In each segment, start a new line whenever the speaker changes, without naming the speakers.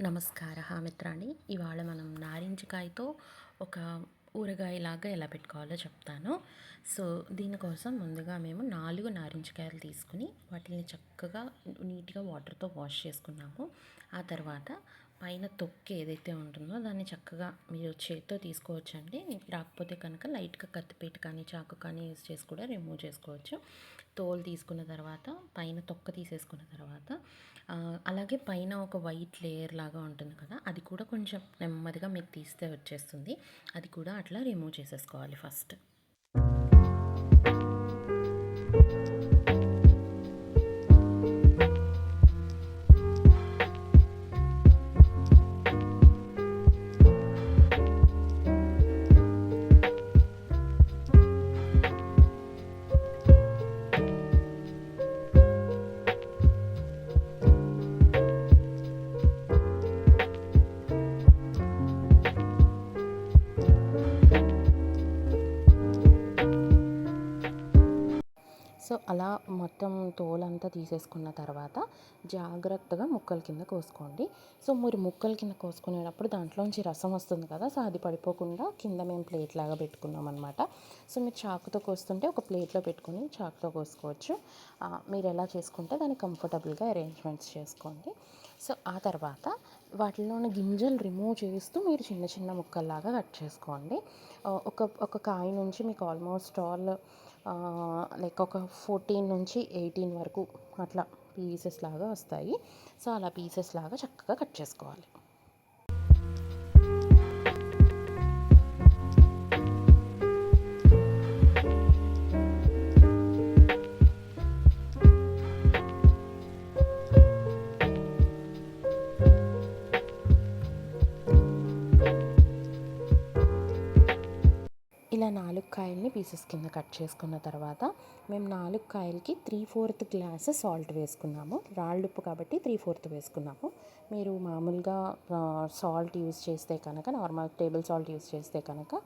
నమస్కార మిత్రాన్ని ఇవాళ మనం నారింజకాయతో ఒక ఊరగాయలాగా ఎలా పెట్టుకోవాలో చెప్తాను. సో దీనికోసం ముందుగా మేము నాలుగు నారింజకాయలు తీసుకుని వాటిని చక్కగా నీట్గా వాటర్తో వాష్ చేసుకున్నాము. ఆ తర్వాత పైన తొక్కు ఏదైతే ఉంటుందో దాన్ని చక్కగా మీరు చేత్తో తీసుకోవచ్చండి. రాకపోతే కనుక లైట్గా కత్తిపీట కానీ చాకు కానీ యూస్ చేసి కూడా రిమూవ్ చేసుకోవచ్చు. తోలు తీసుకున్న తర్వాత పైన తొక్క తీసేసుకున్న తర్వాత అలాగే పైన ఒక వైట్ లేయర్ లాగా ఉంటుంది కదా అది కూడా కొంచెం నెమ్మదిగా మీకు తీస్తే వచ్చేస్తుంది. అది కూడా అట్లా రిమూవ్ చేసేసుకోవాలి ఫస్ట్. సో అలా మొత్తం తోలంతా తీసేసుకున్న తర్వాత జాగ్రత్తగా ముక్కల కింద కోసుకోండి. సో మీరు ముక్కల కింద కోసుకునేటప్పుడు దాంట్లోంచి రసం వస్తుంది కదా సో అది పడిపోకుండా కింద మేము ప్లేట్ లాగా పెట్టుకున్నాం అనమాట సో మీరు చాకుతో కోస్తుంటే ఒక ప్లేట్లో పెట్టుకుని చాకుతో కోసుకోవచ్చు. మీరు ఎలా చేసుకుంటే దాన్ని కంఫర్టబుల్గా అరేంజ్మెంట్స్ చేసుకోండి. సో ఆ తర్వాత వాటిలో ఉన్న గింజలు రిమూవ్ చేస్తూ మీరు చిన్న చిన్న ముక్కల్లాగా కట్ చేసుకోండి. ఒక ఒక కాయ నుంచి మీకు ఆల్మోస్ట్ ఆల్ లైక్ ఒక ఫోర్టీన్ నుంచి ఎయిటీన్ వరకు అట్లా పీసెస్ లాగా వస్తాయి. సో అలా పీసెస్ లాగా చక్కగా కట్ చేసుకోవాలి. కాయల్ని పీసెస్ కింద కట్ చేసుకున్న తర్వాత మేము నాలుగు కాయలకి త్రీ ఫోర్త్ గ్లాస్ సాల్ట్ వేసుకున్నాము. రాళ్ళుప్పు కాబట్టి త్రీ ఫోర్త్ వేసుకున్నాము. మీరు మామూలుగా సాల్ట్ యూస్ చేస్తే కనుక నార్మల్ టేబుల్ సాల్ట్ యూస్ చేస్తే కనుక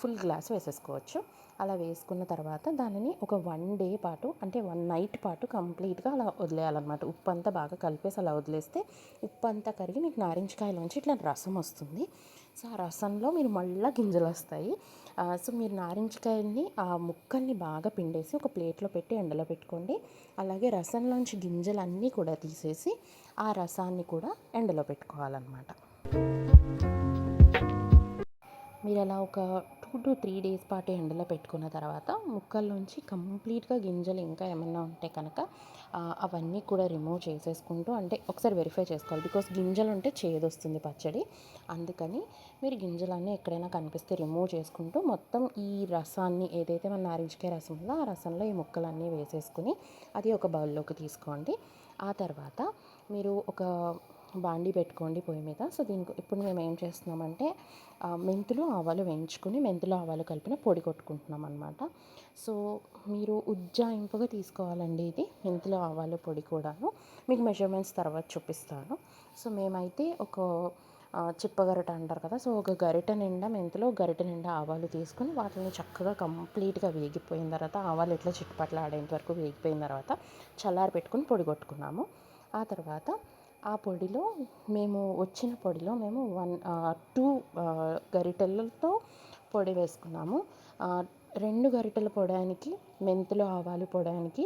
ఫుల్ గ్లాస్ వేసేసుకోవచ్చు. అలా వేసుకున్న తర్వాత దానిని ఒక వన్ డే పాటు అంటే వన్ నైట్ పాటు కంప్లీట్గా అలా వదిలేయాలన్నమాట. ఉప్పు అంతా బాగా కలిపేసి అలా వదిలేస్తే ఉప్పు అంతా కరిగి మీకు నారింజకాయలోంచి ఇట్లా రసం వస్తుంది. సో ఆ రసంలో మీరు మళ్ళీ గింజలు వస్తాయి సో మీరు నారింజకాయల్ని ఆ ముక్కల్ని బాగా పిండేసి ఒక ప్లేట్లో పెట్టి ఎండలో పెట్టుకోండి. అలాగే రసంలోంచి గింజలన్నీ కూడా తీసేసి ఆ రసాన్ని కూడా ఎండలో పెట్టుకోవాలన్నమాట. మీరు అలా ఒక టూ టు త్రీ డేస్ పాటు ఎండలో పెట్టుకున్న తర్వాత ముక్కల్లోంచి కంప్లీట్గా గింజలు ఇంకా ఏమైనా ఉంటే కనుక అవన్నీ కూడా రిమూవ్ చేసేసుకుంటూ అంటే ఒకసారి వెరిఫై చేసుకోవాలి. బికాస్ గింజలు ఉంటే చేదు వస్తుంది పచ్చడి. అందుకని మీరు గింజలన్నీ ఎక్కడైనా కనిపిస్తే రిమూవ్ చేసుకుంటూ మొత్తం ఈ రసాన్ని ఏదైతే మన నారింజకాయ రసం ఉందో ఆ రసంలో ఈ ముక్కలన్నీ వేసేసుకుని అది ఒక బౌల్లోకి తీసుకోండి. ఆ తర్వాత మీరు ఒక బాండి పెట్టుకోండి పొయ్యి మీద. సో దీనికి ఇప్పుడు మేము ఏం చేస్తున్నామంటే మెంతులు ఆవాలు వేయించుకుని మెంతులు ఆవాలు కలిపిన పొడి కొట్టుకుంటున్నాం అనమాట సో మీరు ఉజ్జాయింపుగా తీసుకోవాలండి ఇది మెంతులు ఆవాలు పొడి కూడాను. మీకు మెజర్మెంట్స్ తర్వాత చూపిస్తాను. సో మేమైతే ఒక చిప్పగరిట అంటారు కదా సో ఒక గరిట నిండా మెంతులు గరిట నిండా ఆవాలు తీసుకుని వాటిని చక్కగా కంప్లీట్గా వేగిపోయిన తర్వాత ఆవాలు ఇట్లా చిట్టుపట్ల ఆడేంత వరకు వేగిపోయిన తర్వాత చల్లారి పెట్టుకుని పొడి కొట్టుకున్నాము. ఆ తర్వాత ఆ పొడిలో మేము వచ్చిన పొడిలో మేము వన్ టూ గరిటెలతో పొడి వేసుకున్నాము. రెండు గరిటెల పొడానికి మెంతులు ఆవాలు పొడానికి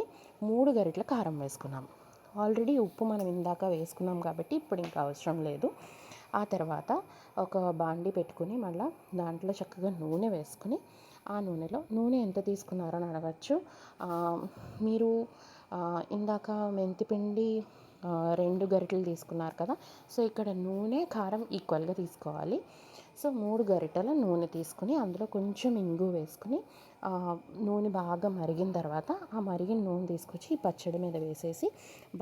మూడు గరిటెల కారం వేసుకున్నాము ఆల్రెడీ ఉప్పు మనం ఇందాక వేసుకున్నాం కాబట్టి ఇప్పుడు ఇంకా అవసరం లేదు. ఆ తర్వాత ఒక బాండి పెట్టుకుని మళ్ళీ దాంట్లో చక్కగా నూనె వేసుకుని ఆ నూనెలో నూనె ఎంత తీసుకున్నారని అడగచ్చు. మీరు ఇందాక మెంతిపిండి రెండు గరిటెలు తీసుకున్నారు కదా. సో ఇక్కడ నూనె కారం ఈక్వల్గా తీసుకోవాలి. సో మూడు గరిటెల నూనె తీసుకుని అందులో కొంచెం ఇంగు వేసుకుని నూనె బాగా మరిగిన తర్వాత ఆ మరిగిన నూనె తీసుకొచ్చి ఈ పచ్చడి మీద వేసేసి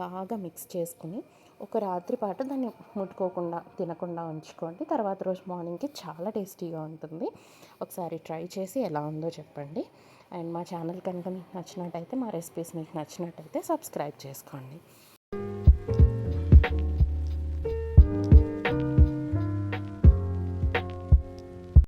బాగా మిక్స్ చేసుకుని ఒక రాత్రి పాటు దాన్ని ముట్టుకోకుండా తినకుండా ఉంచుకోండి. తర్వాత రోజు మార్నింగ్కి చాలా టేస్టీగా ఉంటుంది. ఒకసారి ట్రై చేసి ఎలా ఉందో చెప్పండి. అండ్ మా ఛానల్ కనుక మీకు నచ్చినట్టయితే మా రెసిపీస్ మీకు నచ్చినట్టయితే సబ్స్క్రైబ్ చేసుకోండి.